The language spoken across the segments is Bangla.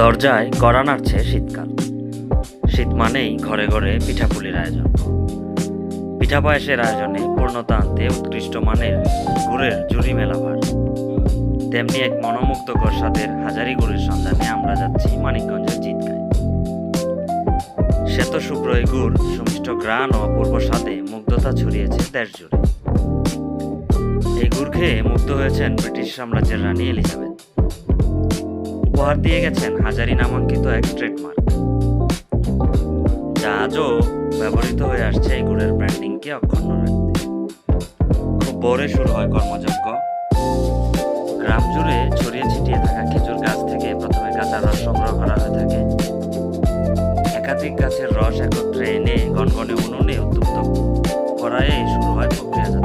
দরজায় কড়া নাড়ছে শীতকাল। শীত মানেই ঘরে ঘরে পিঠাপুলির আয়োজন। পিঠা পায়েসের আয়োজনে পূর্ণতা আনতে উৎকৃষ্ট মানের গুড়ের জুড়ি মেলা ভার। তেমনি এক মনোমুগ্ধকর স্বাদের হাজারি গুড়ের সন্ধানে আমরা যাচ্ছি মানিকগঞ্জের জিতকায় শ্বেত শুভ্র এই গুড়, সুমিষ্ট গ্রান ও অপূর্ব স্বাদে মুগ্ধতা ছড়িয়েছে দেশ জুড়ে। এই গুড় খেয়ে মুগ্ধ হয়েছেন ব্রিটিশ সাম্রাজ্যের রানী এলিজাবেথ। উপহার দিয়ে গেছেন হাজারি নামাঙ্কিত এক ট্রেডমার্ক যা আজও ব্যবহৃত হয়ে আসছে এই গুড়ের ব্র্যান্ডিংকে অক্ষুণ্ণ রাখতে। খুব ভোরে শুরু হয় কর্মযজ্ঞ। গ্রাম জুড়ে ছড়িয়ে ছিটিয়ে থাকা খেজুর গাছ থেকে প্রথমে কাঁচা রস সংগ্রহ করা হয়ে থাকে। একাধিক গাছের রস একত্রে এনে গনগনে উনুনে উত্তপ্ত কড়াইয়ে শুরু হয় প্রক্রিয়াজাত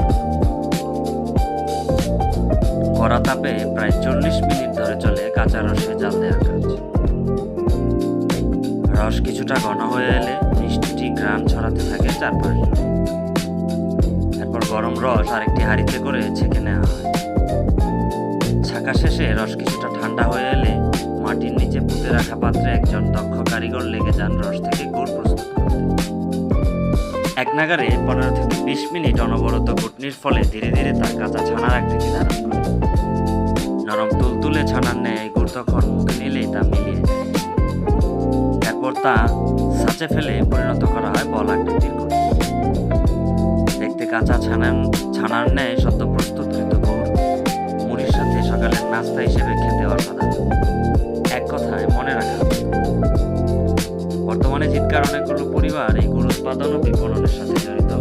কড়া তাপে প্রায় চল্লিশ মিনিট ধরে চলে কাঁচা রসে জাল দেওয়ার কাজ। রস কিছুটা ঘন হয়ে এলে মিষ্টি গ্রান ছড়াতে থাকে চারপাশ। এরপর গরম রস আরেকটি হাঁড়িতে করে ছেঁকে নেওয়া হয়। ছাকা শেষে রস কিছুটা ঠান্ডা হয়ে এলে মাটির নিচে পুঁতে রাখা পাত্রে একজন দক্ষ কারিগর লেগে যান রস থেকে গুড় প্রস্তুত এক নাগারে পনেরো থেকে বিশ মিনিট অনবরত কুটনির ফলে ধীরে ধীরে তার কাঁচা ছানার আকৃতি এরপর তা সাঁচে ফেলে পরিণত করা হয় বল আকৃতির ঘুড়ি দেখতে কাঁচা ছানার ছানার ন্যায় সদ্য প্রস্তুতকৃত গুড় মুড়ির সাথে সকালের নাস্তা হিসেবে খেতে অসাধারণ। এক কথায় মনে রাখা বর্তমানে জিৎকার অনেকগুলো পরিবার এই গুড় উৎপাদন ও বিপণনের সাথে জড়িত।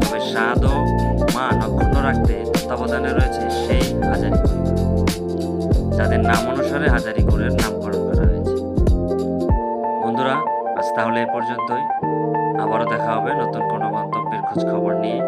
তবে স্বাদ ও মান অক্ষুণ্ণ রাখতে তত্ত্বাবধানে রয়েছে সেই হাজারি যাদের নাম অনুসারে হাজারি গুড় আজ তাহলে এ পর্যন্তই। আবারও দেখা হবে নতুন কোনো মন্তব্যের খোঁজ খবর নিয়ে।